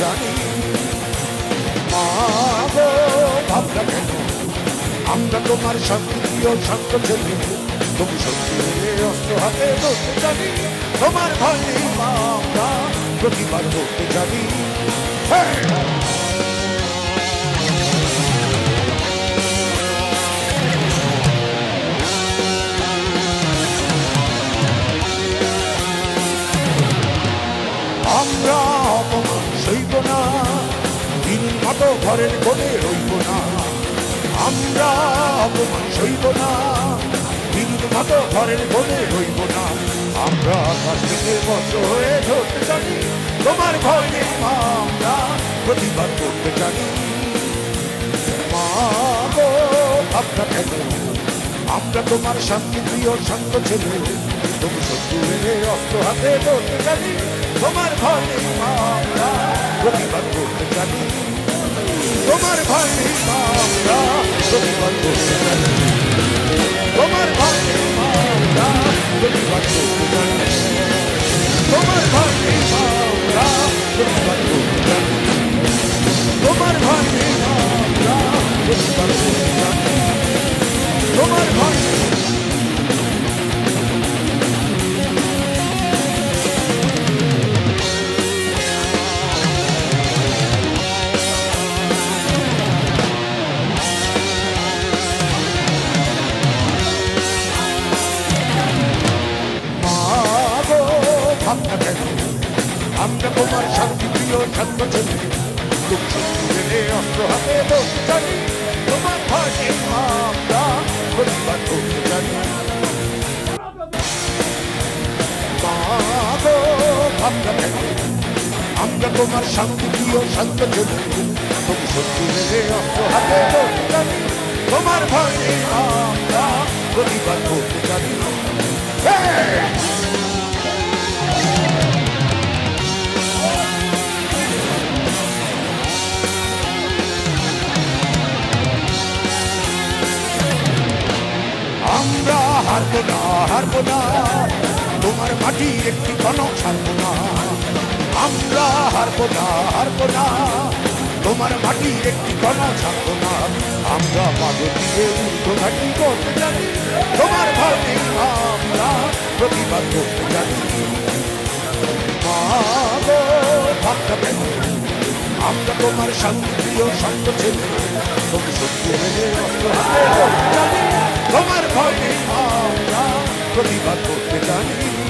জানি। আমরা তোমার তুমি সত্যি হয়ে অস্ত্র হাতে ধরতে জানি। তোমার মা আমরা প্রতিবাদ করতে জানি। Hey! আমরা দিন ঘরের কোণে রইব না। আমরা অপমান সইব না। দিন মতো ঘরের কোণে রইব না। আমরা আকাশ থেকে বস্ত্র হয়ে ধরতে জানি, তোমার মা, আমরা প্রতিবাদ করতে জানি। ভাবনা কেন? আমরা তোমার শান্তি প্রিয় শান্ত ছেলে। তুমি শত্রু এলে অস্ত্র হাতে ধরতে জানি, তোমার নেই আমরা প্রতিবাদ করতে জানি। তোমার ভয় নেই মা আমরা প্রতিবাদ করতে জানি তোমার ভয় নেই মা আমরা প্রতিবাদ করতে জানি তোমার ভয় নেই মা আমরা প্রতিবাদ করতে জানি তোমার ভয় নেই মা আমরা ভাবনা কেন আমরা তোমার শান্তি প্রিয় শান্ত ছেলে শত্রু এলে অস্ত্র হাতে ধরতে জানি তোমার মা, আমরা প্রতিবাদ করতে জানি ভাবনা কেন আমরা তোমার শান্তি প্রিয় শান্ত ছেলে তুমি শত্রু এলে অস্ত্র হাতে ধরতে জানি তোমার ভয় আমরা প্রতিবাদ করতে জানি Hey! আমরা হারবো না হারবো না। তোমার মাটির একটি কনক ছাড়বো না। আমরা হারবো না হারবো না। তোমার মাটির একটি কনক ছাড়বো না। আমরা পাগল দিয়ে উর্ধ্ব করতে জানি। তোমার নেই আমরা প্রতিবাদ করতে জানি। আমরা তোমার শান্তি প্রিয় শান্ত ছেলে। তুমি সত্যি ভয় আমরা। প্রতিবাদ করতে জানি।